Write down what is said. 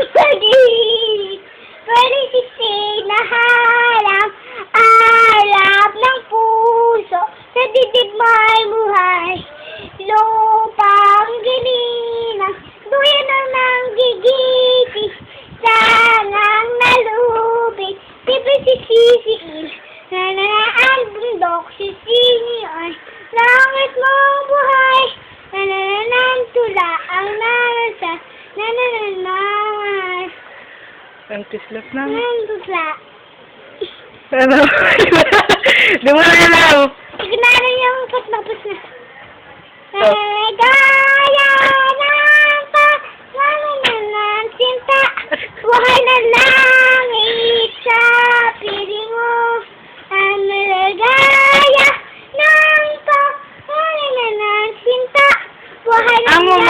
everybody! Pwede si Shane harap, alap ng puso sa dibdib mahal buhay. Lupang gininang, duyan ang nanggigiti, sangang nalubit, tipis si sisiin, na ang bundok si Ang kislap na. Anong bugla? Ano? Di mo na alam. Ignara yung put na put na. Oh. Nagaya ng pa, wala na ng sinta. Buhay na langit sa piling mo. Ang malagaya ng pa, wala na ng sinta. Buhay na Ang ng...